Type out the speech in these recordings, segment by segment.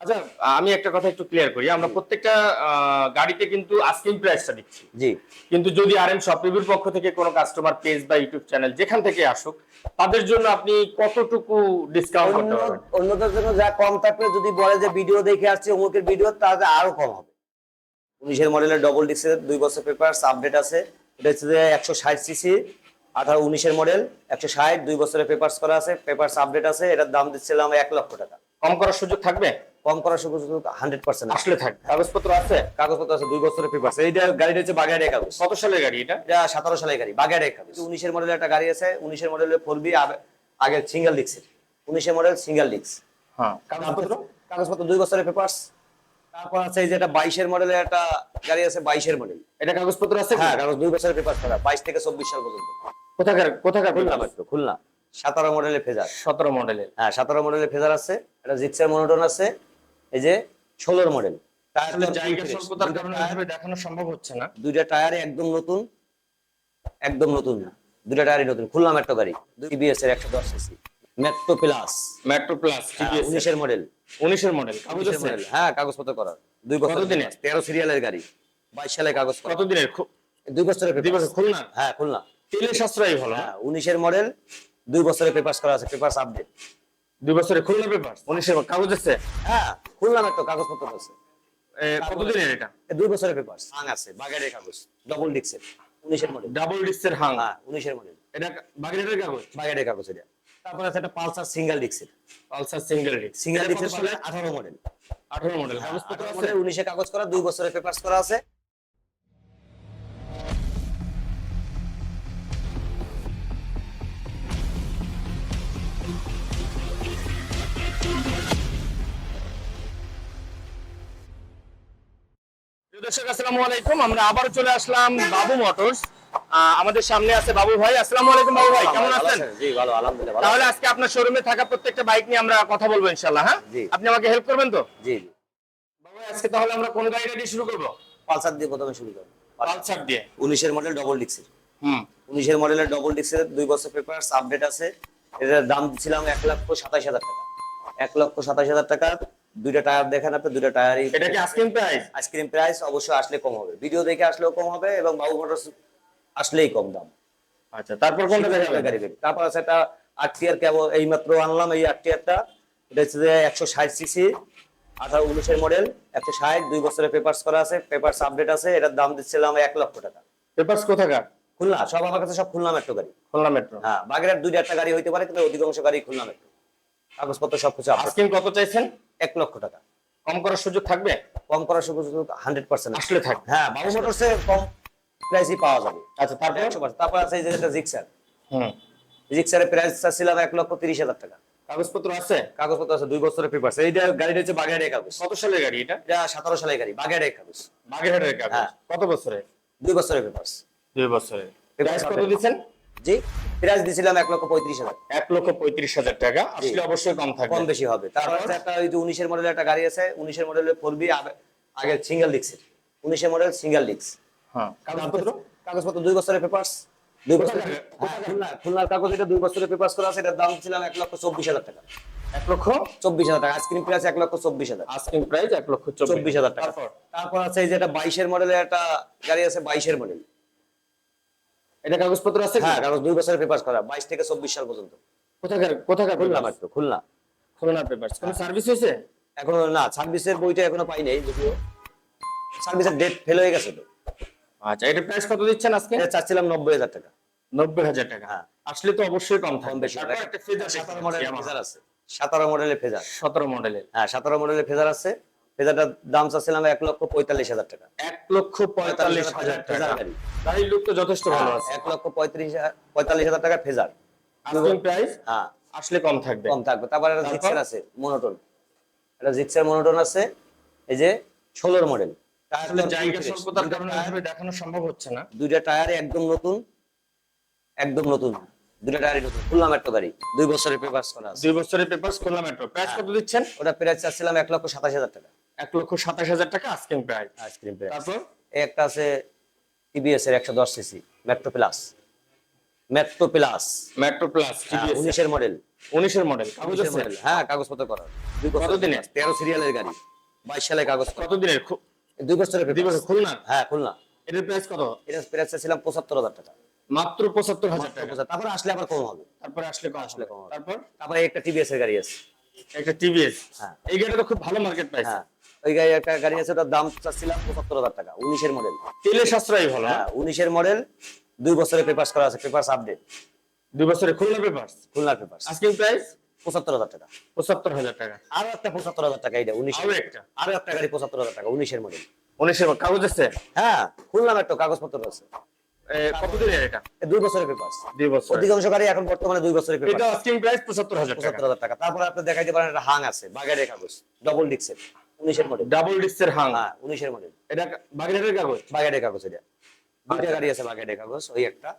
আচ্ছা আমি একটা কথা একটু ক্লিয়ার করি। আমরা প্রত্যেকটা গাড়িতে কিন্তু আস্কিং প্রাইসটা দিচ্ছি। জি। কিন্তু যদি আর এম শপ রিভিউর পক্ষ থেকে কোনো কাস্টমার পেজ বা ইউটিউব চ্যানেল যেখান থেকে আসুক তাদের জন্য আপনি কতটুকু ডিসকাউন্ট করতে পারবেন? অন্যদের জন্য যা কম থাকবে যদি বলে যে ভিডিও দেখে আসছে অমুকের ভিডিও তাহলে আরও কম হবে। উনিশের মডেলের ডবল ডিস্কের দুই বছর পেপার আপডেট আছে। এটা হচ্ছে যে একশো ষাট সিসি আঠারো উনিশের মডেল একশো ষাট দুই বছরের পেপার্স করা আছে পেপার্স আপডেট আছে। এটার দাম দিচ্ছিলাম এক লক্ষ টাকা। কম করার সুযোগ থাকবে? কম করার সুযোগ হান্ড্রেড পার্সেন্ট আসলে থাকবে কাগজপত্র আছে। কাগজপত্র আছে দুই বছরের পেপার্স এইটা গাড়িটা হচ্ছে বাগের কাগজ। কত সালের গাড়ি এটা? এটা সতেরো সালের গাড়ি বাগের কাগজ। উনিশের মডেলের একটা গাড়ি আছে উনিশের মডেলের ফোর বি আগের সিঙ্গেল ডিক্সের উনিশের মডেল সিঙ্গেল ডিক্স হ্যাঁ। কাগজপত্র? কাগজপত্র দুই বছরের পেপার্স তারপর আছে এই যে একটা বাইশের মডেলের একটা গাড়ি আছে বাইশের মডেল এটা কাগজপত্র আছে? হ্যাঁ কাগজ দুই বছরের পেপার ছাড়া বাইশ থেকে চব্বিশ সাল পর্যন্ত। কোথাকার কোথাকার খুলনা মাত্র খুলনা। সাতারো মডেলের ফেজার সতেরো মডেলের হ্যাঁ সাতারো মডেলের ফেজার আছে। একটা জিক্সার মনোটন আছে। এই যে ষোলোর মডেল দেখানো সম্ভব হচ্ছে না। দুইটা টায়ার একদম নতুন একদম নতুন। না দুইটা টায়ারই নতুন। খুলনা মেট্রো গাড়ি দুই এর একশো দশ CC metro plus metro plus উনিশের মডেল উনিশের মডেল হ্যাঁ কাগজপত্র করা দুই বছর? তেরো সিরিয়ালের গাড়ি। বাইশ সালে কাগজ কত দিনের দুই বছরের পেপার খুলনা? হ্যাঁ খুলনা। তেলের সাশ্রয়ী ভালো হ্যাঁ উনিশের মডেল দুই বছরের পেপার্স করা আছে পেপার্স আপডেট দুই বছরে খুলনা পেপার উনিশের কাগজ আছে? হ্যাঁ। খুলনা মেট্রো কাগজপত্র আছে। এ, কত দিনের এটা? দুই বছরের পেপার্স হাং আছে বাগেরের কাগজ। ডবল ডিক্সের উনিশের মডেল ডাবল ডিস্কের হাং? হ্যাঁ উনিশের মডেল এটা বাগেরহাটের কাগজ? বাগেরের কাগজ এটা। তারপর আছে একটা পালসার সিঙ্গেল ডিক্সের পালসার সিঙ্গেল ডিস্ক সিঙ্গেল ডিক্সের সালে? আঠারো মডেল 18 মডেল কাগজপত্র আছে? উনিশে কাগজ করা দুই বছরের পেপার্স করা আছে। দর্শক আসসালামু আলাইকুম। আমরা আবারও চলে আসলাম বাবু মোটরস। আমাদের সামনে আছে বাবু ভাই। আসসালামু আলাইকুম বাবু ভাই কেমন আছেন? জি ভালো আলহামদুলিল্লাহ তাহলে আজকে আপনার শোরুমে থাকা প্রত্যেকটা বাইক নিয়ে আমরা কথা বলব ইনশাআল্লাহ হ্যাঁ। আপনি আমাকে হেল্প করবেন তো? জি বাবু আজকে তাহলে আমরা কোন গাড়িটা দিয়ে শুরু করব? পালসার দিয়ে প্রথমে শুরু করুন পালসার দিয়ে? উনিশের মডেল ডবল ডিক্সের হুম। উনিশের মডেলের ডবল ডিক্সের দুই বছর পেপার আপডেট আছে। এটার দাম দিচ্ছিলাম এক লক্ষ সাতাশ হাজার টাকা। এক লক্ষ সাতাশ হাজার টাকা। দুইটা টায়ার দেখেন আপনি দুইটা টায়ারই এটা কি আস্কিং প্রাইস আইসক্রিম প্রাইস অবশ্যই আসলে কম হবে। ভিডিও দেখে আসলেও কম হবে এবং বাবু মোটরস আসলেই কম দাম। আচ্ছা তারপর কোনটা দেখাবেন? গাড়ি দেখি। তারপর আছে একটা আরটিআর কেবল এই মাত্র আনলাম এই আরটিআরটা এটা হচ্ছে যে একশো ষাট সিসি আঠারো উনিশের মডেল একশো ষাট দুই বছরের পেপার্স করা আছে পেপার্স আপডেট আছে এটার দাম দিচ্ছিলাম এক লক্ষ টাকা। পেপারস কোথাকার? খুলনা সব আমার কাছে সব খুলনা মেট্রো গাড়ি। খুলনা মেট্রো হ্যাঁ বাগেরহাট দুই একটা গাড়ি হইতে পারে কিন্তু অধিকাংশ গাড়ি খুলনা মেট্রো কাগজপত্র সবকিছু আস্কিং কত চাইছেন? এক লক্ষ টাকা। কম করার সুযোগ থাকবে? কম করার সুযোগ হান্ড্রেড পার্সেন্ট আসলে থাকবে। হ্যাঁ বাবু মোটরসে কম প্রাইসই পাওয়া যাবে। আচ্ছা তারপর? একশো তারপর আছে এই যে একটা জিক্সার হুম। জিক্সারের প্রাইস ছিল এক লক্ষ তিরিশ হাজার টাকা। কাগজপত্র আছে? কাগজপত্র আছে দুই বছরের পেপার আছে এইটা গাড়িটা হচ্ছে বাগেরহাটের কাগজ। কত সালের গাড়ি এটা? এটা সতেরো সালের গাড়ি বাগেরহাটের কাগজ। বাগেরহাটের কাগজ? হ্যাঁ। কত বছরে দুই বছরের পেপার দুই বছরে Papers প্রাইস কত। দিচ্ছেন? জি প্রাইস এক লক্ষ পঁয়ত্রিশ হাজার। এক লক্ষ পঁয়ত্রিশ হাজার টাকা। আসলে অবশ্যই কম থাকবে। কম বেশি হবে। তারপর একটা ওই যে উনিশের মডেলের একটা গাড়ি আছে উনিশের মডেলের ফোর বি আগে সিঙ্গেল উনিশের মডেল সিঙ্গেল হ্যাঁ। কাগজপত্র? কাগজপত্র দুই বছরের পেপার্স দুই হ্যাঁ, খুলনা খুলনার কাগজ এটা দুই বছরের পেপার্স করা আছে এটার দাম ছিলাম এক লক্ষ চব্বিশ হাজার টাকা। এক লক্ষ? চব্বিশ হাজার টাকা। আইসক্রিম প্রাইস এক লক্ষ চব্বিশ হাজার। প্রাইস এক লক্ষ চব্বিশ হাজার টাকা। তারপর? তারপর আছে এই যে একটা বাইশের মডেলের একটা গাড়ি আছে বাইশের মডেল এটা কাগজপত্র আছে হ্যাঁ কাগজ দুই বছরের পেপার করা বাইশ থেকে চব্বিশ সাল পর্যন্ত। কোথাকার কোথাকার খুলনা খুলনা মাত্র খুলনা। খুলনার পেপার কোন সার্ভিস হয়েছে? এখনও না ছাব্বিশের বইটা এখনও পাই নাই যদিও। ছাব্বিশের ডেট ফেল হয়ে গেছে তো। আচ্ছা এটা প্রাইস কত দিচ্ছেন আজকে? চাচ্ছিলাম নব্বই হাজার টাকা। নব্বই হাজার টাকা। হ্যাঁ। আসলে তো অবশ্যই কম কম বেশি সাতারো মডেলের ফেজার আছে। সাতারো মডেলের ফেজার। সতেরো মডেলের হ্যাঁ সাতারো মডেলের ফেজার আছে। ফেজারটার দাম চাচ্ছিলাম এক লক্ষ পঁয়তাল্লিশ হাজার টাকা। এক লক্ষ পঁয়তাল্লিশ হাজার টাকা। গাড়ি গাড়ির লুক তো যথেষ্ট ভালো আছে। এক লক্ষ পঁয়ত্রিশ হাজার- পঁয়তাল্লিশ হাজার টাকা ফেজার। আস্কিং প্রাইস হ্যাঁ। আসলে কম থাকবে। কম থাকবে। তারপর একটা? জিক্সার আছে মনোটন একটা জিক্সার মনোটন আছে এই যে ষোলোর মডেল দেখানো সম্ভব হচ্ছে না। দুইটা টায়ার একদম নতুন একদম নতুন। দুইটা টায়ারই নতুন। খুলনা মেট্রো গাড়ি। দুই বছরের পেপার করা দুই বছরের পেপার খুলনা মেট্রো প্রাইস কত দিচ্ছেন? ওটা প্রাইস চাচ্ছিলাম এক লক্ষ সাতাশ হাজার টাকা। এক লক্ষ সাতাশ হাজার টাকা আস্কিং প্রাইস আইসক্রিম প্রাইস তারপর? একটা আছে টিবিএস এর একশো দশ CC metro plus metro plus metro plus উনিশের মডেল উনিশের মডেল হ্যাঁ কাগজপত্র করা। দুই? তেরো সিরিয়ালের গাড়ি বাইশ সালে কাগজ। কত দিনের দুই বছরের দুই বছর খুলনা? হ্যাঁ খুলনা। এটার প্রাইস কত? এটা প্রাইস ছিলাম পঁচাত্তর হাজার টাকা। মাত্র পঁচাত্তর হাজার টাকা। তারপরে আসলে আবার কম হবে। তারপরে আসলে কম আসলে কম। তারপর? তারপরে একটা টিভিএস এর গাড়ি আছে। একটা টিভিএস হ্যাঁ। এই গাড়িটা তো খুব ভালো মার্কেট পাইছে হ্যাঁ। ওই গাড়ি একটা গাড়ি আছে ওটার দাম চাচ্ছিলাম পঁচাত্তর হাজার টাকা উনিশের মডেল তেলে সাশ্রয় ভালো হ্যাঁ? উনিশের মডেল দুই বছরের পেপার্স করা আছে পেপার্স আপডেট দুই বছরে খুলনা পেপার্স আস্কিং প্রাইস পঁচাত্তর হাজার টাকা। পঁচাত্তর হাজার টাকা। আরও একটা পঁচাত্তর হাজার টাকা এটা উনিশ আরও একটা? আরও একটা গাড়ি পঁচাত্তর হাজার টাকা উনিশের মডেল উনিশের কাগজ আছে? হ্যাঁ খুললাম একটা কাগজপত্র আছে এ, কতদিনের এটা? দুই বছরের পেপার্স দুই বছর অধিকাংশ গাড়ি এখন বর্তমানে দুই বছরের এটা আস্কিং প্রাইস পঁচাত্তর হাজার টাকা। তারপরে আপনি দেখাইতে পারেন একটা হাং আছে বাগেরের কাগজ ডবল ডিক্সের উনিশের মডেল ডাবল ডিস্কের হাং হ্যাঁ উনিশের মডেল এটা বাগেটের কাগজ? বাগেটের কাগজ এটা। দুইটা গাড়ি আছে বাগেটের কাগজ ওই একটা।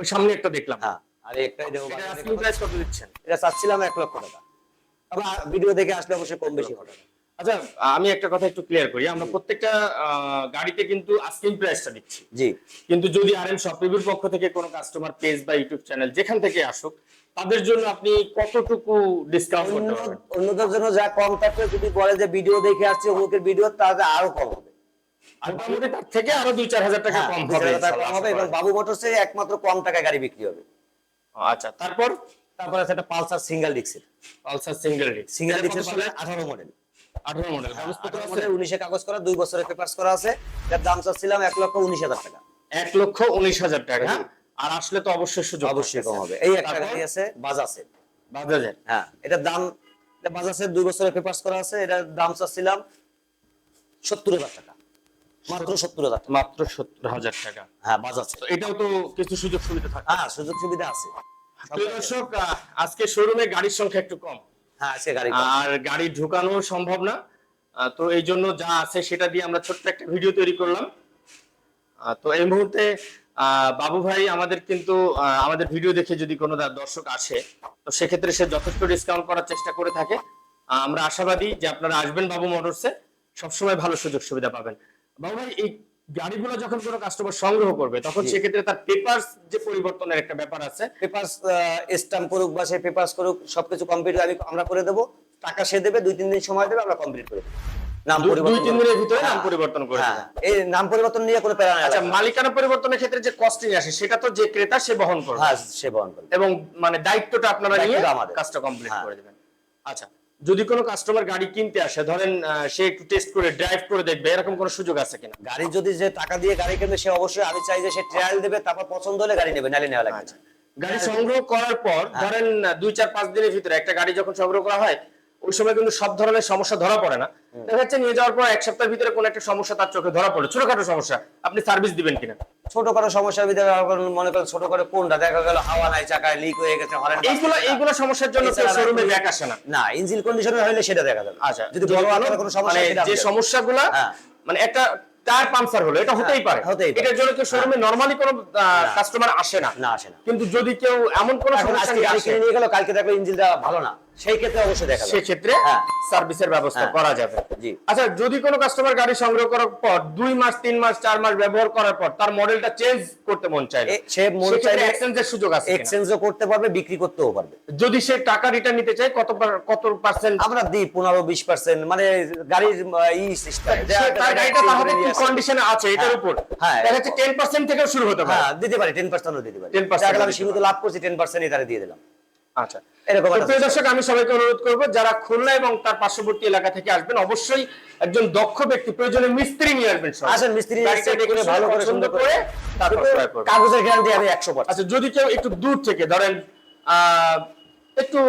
ওই সামনে একটা দেখলাম। হ্যাঁ আর একটা এটা প্রাইস কত দিচ্ছেন? এটা চাচ্ছিলাম এক লক্ষ টাকা। আবার ভিডিও দেখে আসলে অবশ্যই কম বেশি হবে আচ্ছা আমি একটা কথা একটু ক্লিয়ার করি। আমরা প্রত্যেকটা গাড়িতে কিন্তু আস্কিং প্রাইসটা দিচ্ছি। জি। কিন্তু যদি আর এম শপ রিভিউর পক্ষ থেকে কোনো কাস্টমার পেজ বা ইউটিউব চ্যানেল যেখান থেকে আসুক তাদের জন্য আপনি কতটুকু ডিসকাউন্ট করতে পারবেন? অন্যদের জন্য যা কম থাকবে যদি বলে যে ভিডিও দেখে আসছে অমুকের ভিডিও তাহলে আরও কম হবে। আর মোটামুটি তার থেকে আরও দুই চার হাজার টাকা হ্যাঁ, কম হবে কম হবে এবং বাবু মোটরসে একমাত্র কম টাকায় গাড়ি বিক্রি হবে। আচ্ছা তারপর? তারপর আছে একটা পালসার সিঙ্গেল ডিক্সের পালসার সিঙ্গেল ডিস্ক সিঙ্গেল ডিক্সের সালে আঠারো মডেল আঠারো মডেল কাগজপত্র আছে কাগজ করা বছরের পেপার্স করা আছে। দাম চাচ্ছিলাম লক্ষ উনিশ হাজার টাকা। লক্ষ উনিশ হাজার টাকা আর আসলে তো অবশ্যই সুযোগ অবশ্যই কম হবে। এই একটা গাড়ি আছে বাজাজের বাজাজের হ্যাঁ এটার দাম এটা বাজাজের বছরের পেপার্স করা আছে এটার দাম চাচ্ছিলাম সত্তর হাজার টাকা। মাত্র সত্তর হাজার মাত্র সত্তর হাজার টাকা। হ্যাঁ বাজাজ তো এটাও তো কিছু সুযোগ সুবিধা থাকে। হ্যাঁ সুযোগ সুবিধা আছে। দর্শক আজকে শোরুমে গাড়ির সংখ্যা একটু হ্যাঁ কম। আর গাড়ি ঢুকানো সম্ভব না। তো এই জন্য যা আছে সেটা দিয়ে আমরা ছোট্ট একটা ভিডিও তৈরি করলাম। তো এই মুহূর্তে বাবু ভাই আমাদের কিন্তু আমাদের ভিডিও দেখে যদি কোনো দর্শক আসে, তো সেক্ষেত্রে সে যথেষ্ট ডিসকাউন্ট করার চেষ্টা করে থাকে। আমরা আশাবাদী যে আপনারা আসবেন বাবু মোটরসে, সবসময় ভালো সুযোগ সুবিধা পাবেন। বাবু ভাই, এই গাড়িগুলো যখন কোনো কাস্টমার সংগ্রহ করবে তখন সেক্ষেত্রে তার পেপারস যে পরিবর্তনের একটা ব্যাপার আছে পেপার্স স্ট্যাম্প করুক বা সে পেপার্স করুক সবকিছু কমপ্লিট আমি আমরা করে দেবো। টাকা সে দেবে দুই তিন দিন সময় দেবে আমরা কমপ্লিট করে দেবো। নাম পরিবর্তন তিন দিনের ভিতরে নাম হ্যাঁ, পরিবর্তন করে হ্যাঁ, এই নাম পরিবর্তন নিয়ে কোনো প্যারা আচ্ছা মালিকানা পরিবর্তনের ক্ষেত্রে যে কস্টিং আসে সেটা তো যে ক্রেতা সে বহন করবে। হ্যাঁ সে বহন করবে। এবং মানে দায়িত্বটা আপনারা নিয়ে। কাজটা কমপ্লিট। করে দেবেন। আচ্ছা যদি কোনো কাস্টমার গাড়ি কিনতে আসে ধরেন সে একটু টেস্ট করে ড্রাইভ করে দেখবে এরকম কোনো সুযোগ আছে কিনা? গাড়ি যদি যে টাকা দিয়ে গাড়ি কিনবে সে অবশ্যই আমি চাই যে সে ট্রায়াল দেবে তারপর পছন্দ হলে গাড়ি নেবে নালে নেওয়া লাগবে আচ্ছা। গাড়ি সংগ্রহ করার পর হ্যাঁ। ধরেন দুই চার পাঁচ দিনের ভিতরে একটা গাড়ি যখন সংগ্রহ করা হয় ওই সময় কিন্তু সব ধরনের সমস্যা ধরা পড়ে না। দেখা যাচ্ছে নিয়ে যাওয়ার পর এক সপ্তাহের ভিতরে কোনো একটা সমস্যা তার চোখে ধরা পড়ে ছোটখাটো সমস্যা। আপনি সার্ভিস দিবেন কিনা? ছোট করে সমস্যার ভিতরে মনে করেন ছোট করে কোনটা? দেখা গেল হাওয়া নাই চাকায় লিক হয়ে গেছে হরেন এইগুলো এইগুলো সমস্যার জন্য শোরুমে ব্যাক আসে না। না ইঞ্জিন কন্ডিশনে হলে সেটা দেখা যাবে। আচ্ছা যদি বড় আকারে কোনো সমস্যা মানে যে সমস্যাগুলো হ্যাঁ। মানে একটা টায়ার পাংচার হলো এটা হতেই পারে। হতেই এটার জন্য কেউ শোরুমে নরমালি কোনো না। কাস্টমার আসে না। না আসে না। কিন্তু যদি কেউ এমন কোন সমস্যা নিয়ে কিনে গেল কালকে দেখল ইঞ্জিনটা ভালো না। সেই ক্ষেত্রে অবশ্যই দেখা যাবে। সেক্ষেত্রে হ্যাঁ। সার্ভিসের ব্যবস্থা হ্যাঁ। করা যাবে। জি। আচ্ছা যদি কোনো কাস্টমার গাড়ি সংগ্রহ করার পর দুই মাস তিন মাস চার মাস ব্যবহার করার পর তার মডেলটা চেঞ্জ করতে মন চায় সে মন চাইলে এক্সচেঞ্জের সুযোগ আছে এক্সচেঞ্জও করতে পারবে বিক্রি করতেও পারবে। যদি সে টাকা রিটার্ন নিতে চায় কত কত পার্সেন্ট আমরা দিই পনেরো বিশ পার্সেন্ট মানে গাড়ির ই সিস্টেম তার গাড়িটা তাহলে কি কন্ডিশনে আছে এটার হ্যাঁ। উপর? হ্যাঁ। দেখা যাচ্ছে টেন পার্সেন্ট থেকেও শুরু হতে পারে। হ্যাঁ দিতে পারি টেন পার্সেন্টও দিতে পারি। 10% আমি সীমিত লাভ করছি টেন পার্সেন্টই তারা দিয়ে দিলাম। আচ্ছা প্রিয় দর্শক আমি সবাইকে অনুরোধ করব যারা খুলনা এবং তার পার্শ্ববর্তী এলাকা থেকে আসবেন অবশ্যই একজন দক্ষ ব্যক্তি প্রয়োজনে মিস্ত্রি নিয়ে আসবেন আসেন মিস্ত্রি ভালো করে সুন্দর করে। কাগজের গ্যারান্টি আমি একশো আচ্ছা যদি কেউ একটু দূর থেকে ধরেন একটু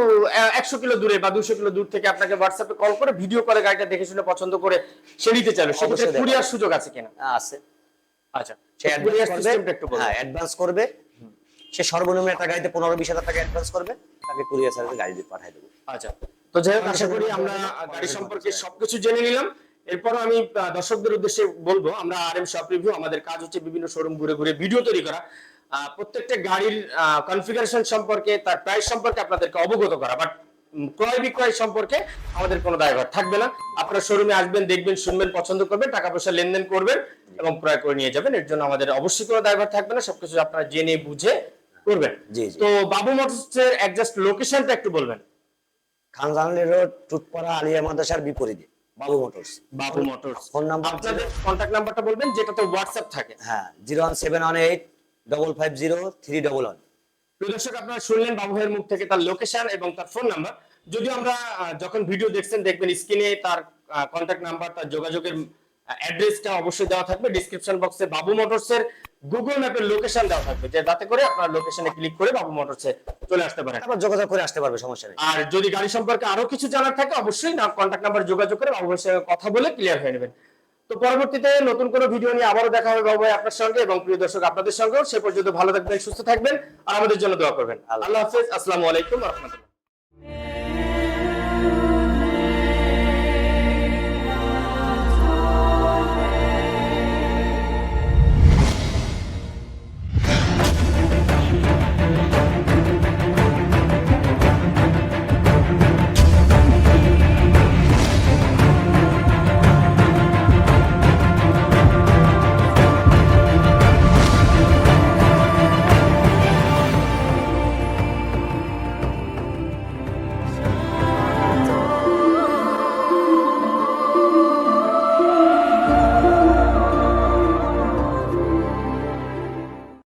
একশো কিলো দূরে বা দুশো কিলো দূর থেকে আপনাকে হোয়াটসঅ্যাপে কল করে ভিডিও করে গাড়িটা দেখে শুনে পছন্দ করে সে নিতে চাইবে সেক্ষেত্রে কুরিয়ার সুযোগ আছে কিনা? আছে। আচ্ছা সে কুরিয়ার সিস্টেমটা একটু হ্যাঁ অ্যাডভান্স করবে। সে সর্বনিম্ন একটা গাড়িতে পনেরো বিশ হাজার টাকা অ্যাডভান্স করবে তাকে কুরিয়ার সার্ভিসে গাড়ি দিয়ে পাঠিয়ে দেবো। আচ্ছা। তো যাই হোক আশা করি আমরা গাড়ি সম্পর্কে সবকিছু জেনে নিলাম। এরপর আমি দর্শকদের উদ্দেশ্যে বলব আমরা আর এম শপ রিভিউ আমাদের কাজ হচ্ছে বিভিন্ন শোরুম ঘুরে ঘুরে ভিডিও তৈরি করা। প্রত্যেকটা গাড়ির কনফিগারেশন সম্পর্কে তার প্রাইস সম্পর্কে আপনাদেরকে অবগত করা। বাট ক্রয় বিক্রয় সম্পর্কে আমাদের কোনো দায়ভার থাকবে না। আপনারা শোরুমে আসবেন দেখবেন শুনবেন পছন্দ করবেন টাকা পয়সা লেনদেন করবেন এবং ক্রয় করে নিয়ে যাবেন। এর জন্য আমাদের অবশ্যই কোনো দায়ভার থাকবে না। সবকিছু আপনারা জেনে বুঝে করবেন। জি তো বাবু মোটরসের একজাস্ট লোকেশনটা একটু বলবেন। খানজানালি রোড টুটপাড়া আলিয়া মাদ্রাসার বিপরীতে Babu motors. Babu motors. Phone number আপনাদের কন্ট্যাক্ট নাম্বারটা বলবেন যেটাতে হোয়াটসঅ্যাপ থাকে। হ্যাঁ zero one seven one eight double five zero three double one দর্শক আপনারা শুনলেন বাবু ভাইয়ের মুখ থেকে তার লোকেশন এবং তার ফোন নাম্বার যদিও আমরা যখন ভিডিও দেখছেন দেখবেন স্ক্রিনে তার কন্ট্যাক্ট নাম্বার তার যোগাযোগের অ্যাড্রেসটা অবশ্যই দেওয়া থাকবে। ডিসক্রিপশন বক্সে বাবু মোটরসের গুগল ম্যাপের লোকেশন দেওয়া থাকবে। যে যাতে করে আপনার লোকেশনে ক্লিক করে বাবু মোটরসে চলে আসতে পারেন। তারপর যোগাযোগ করে আসতে পারবে সমস্যা নেই। আর যদি গাড়ি সম্পর্কে আরও কিছু জানার থাকে অবশ্যই না কন্ট্যাক্ট নাম্বার যোগাযোগ করে বাবু ভাইয়ের সঙ্গে কথা বলে ক্লিয়ার হয়ে নেবেন। তো পরবর্তীতে নতুন কোনো ভিডিও নিয়ে আবারও দেখা হবে বাবু ভাই আপনার সঙ্গে এবং প্রিয় দর্শক আপনাদের সঙ্গেও। সে পর্যন্ত ভালো থাকবেন সুস্থ থাকবেন আর আমাদের জন্য দোয়া করবেন। আল্লাহ হাফেজ আসসালামু আলাইকুম রহমতুল্লাহ।